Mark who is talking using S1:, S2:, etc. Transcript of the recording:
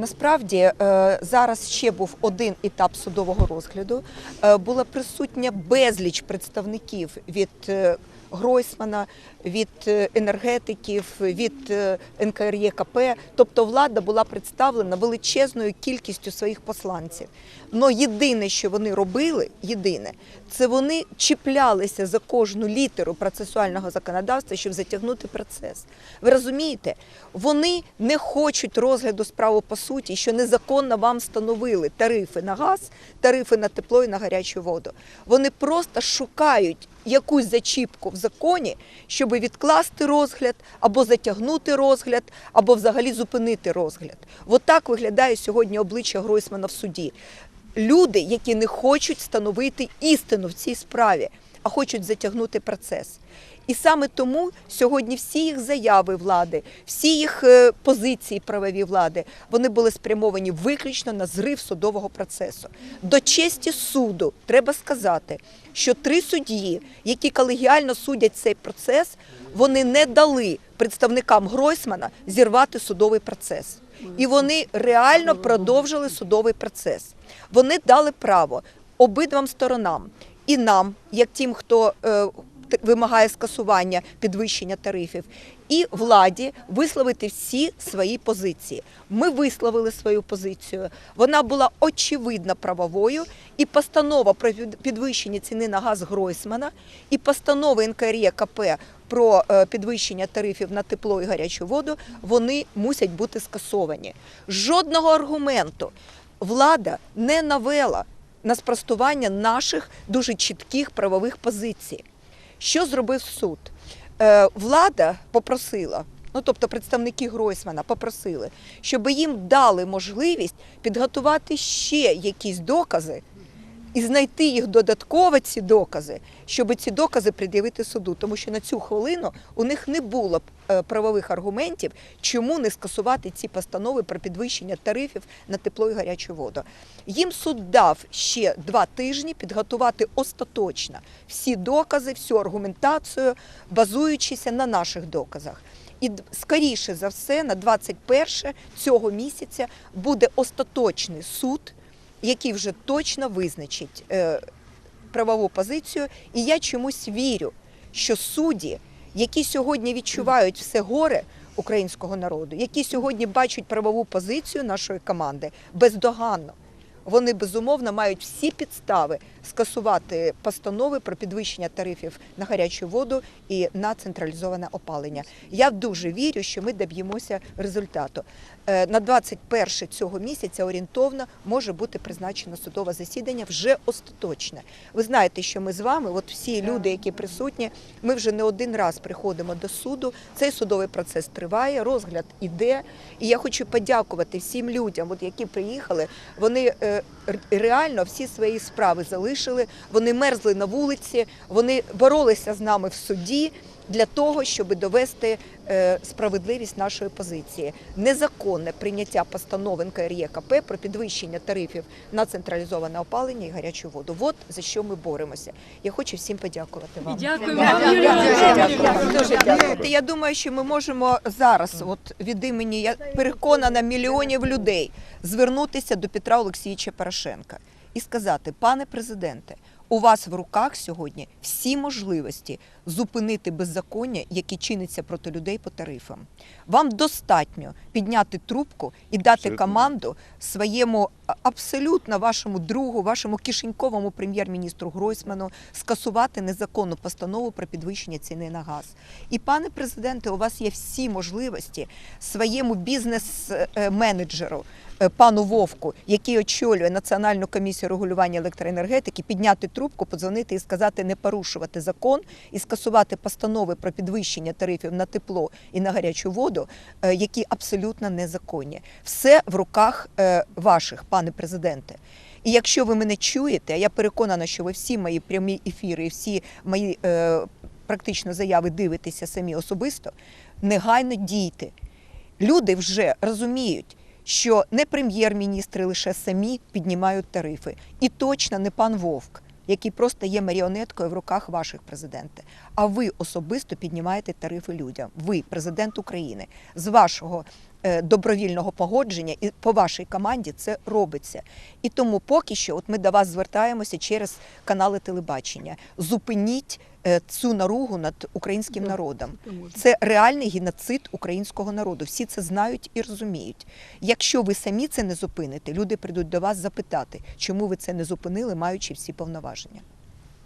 S1: Насправді е, зараз ще був один етап судового розгляду. Е, Була присутня безліч представників від е, Гройсмана, від е, енергетиків, від е, НКРЄКП. Тобто влада була представлена величезною кількістю своїх посланців. Но єдине, що вони робили, єдине, це вони чіплялися за кожну літеру процесуального законодавства, щоб затягнути процес. Ви розумієте, вони не хочуть розгляду справи по суті, що незаконно вам встановили тарифи на газ, тарифи на тепло і на гарячу воду. Вони просто шукають якусь зачіпку в законі, щоб відкласти розгляд або затягнути розгляд, або взагалі зупинити розгляд. От виглядає сьогодні обличчя Гройсмана в суді. Люди, які не хочуть встановити істину в цій справі, а хочуть затягнути процес. І саме тому сьогодні всі їх заяви влади, всі їх е, позиції правові влади, вони були спрямовані виключно на зрив судового процесу. До честі суду треба сказати, що три судді, які колегіально судять цей процес, вони не дали представникам Гройсмана зірвати судовий процес. І вони реально продовжили судовий процес. Вони дали право обидвам сторонам і нам, як тим, хто е, вимагає скасування підвищення тарифів, і владі висловити всі свої позиції. Ми висловили свою позицію. Вона була очевидно правовою, і постанова про підвищення ціни на газ Гройсмана, і постанова НКРЄКП про е, підвищення тарифів на тепло і гарячу воду, вони мусять бути скасовані. Жодного аргументу влада не навела на спростування наших дуже чітких правових позицій. Що зробив суд? Е, влада попросила, ну тобто представники Гройсмана попросили, щоб їм дали можливість підготувати ще якісь докази і знайти їх додатково ці докази, щоб ці докази пред'явити суду. Тому що на цю хвилину у них не було е, правових аргументів, чому не скасувати ці постанови про підвищення тарифів на тепло і гарячу воду. Їм суд дав ще два тижні підготувати остаточно всі докази, всю аргументацію, базуючися на наших доказах. І скоріше за все, на 21 цього місяця буде остаточний суд, який вже точно визначить е, правову позицію. І я чомусь вірю, що судді, які сьогодні відчувають все горе українського народу, які сьогодні бачать правову позицію нашої команди бездоганно. Вони безумовно мають всі підстави скасувати постанови про підвищення тарифів на гарячу воду і на централізоване опалення. Я дуже вірю, що ми доб'ємося результату. Е, На 21 цього місяця орієнтовно може бути призначено судове засідання вже остаточне. Ви знаєте, що ми з вами, от всі люди, які присутні, ми вже не один раз приходимо до суду. Цей судовий процес триває, розгляд іде. І я хочу подякувати всім людям, от які приїхали. Вони е, реально всі свої справи залишили. Вони мерзли на вулиці, вони боролися з нами в суді для того, щоб довести е, справедливість нашої позиції. Незаконне прийняття постанови НКРЄКП про підвищення тарифів на централізоване опалення і гарячу воду. От за що ми боремося. Я хочу всім подякувати вам.
S2: Дякую.
S1: Дуже дякую. Я думаю, що ми можемо зараз, от від імені я переконана мільйонів людей, звернутися до Петра Олексійовича Порошенка і сказати: пане президенте, у вас в руках сьогодні всі можливості зупинити беззаконня, яке чиниться проти людей по тарифам. Вам достатньо підняти трубку і дати
S3: Абсолютно.
S1: команду своєму абсолютно вашому другу, вашому кишеньковому прем'єр-міністру Гройсману скасувати незаконну постанову про підвищення ціни на газ. І пане президенте, у вас є всі можливості своєму бізнес-менеджеру. е, Пану Вовку, який очолює Національну комісію регулювання електроенергетики, підняти трубку, подзвонити і сказати не порушувати закон і скасувати постанови про підвищення тарифів на тепло і на гарячу воду, е, які абсолютно незаконні. Все в руках е, ваших, пане президенте. І якщо ви мене чуєте, я переконана, що ви всі мої прямі ефіри всі мої е, практично заяви дивитеся самі особисто, негайно дійте. Люди вже розуміють, що не прем'єр-міністри лише самі піднімають тарифи, і точно не пан Вовк, який просто є маріонеткою в руках ваших президентів. А ви особисто піднімаєте тарифи людям. Ви, президент України, з вашого е, добровільного погодження, і по вашій команді це робиться. І тому поки що, от ми до вас звертаємося через канали телебачення. Зупиніть цю наругу над українським народом. Це реальний геноцид українського народу. Всі це знають і розуміють. Якщо ви самі це не зупините, люди прийдуть до вас запитати, чому ви це не зупинили, маючи всі повноваження.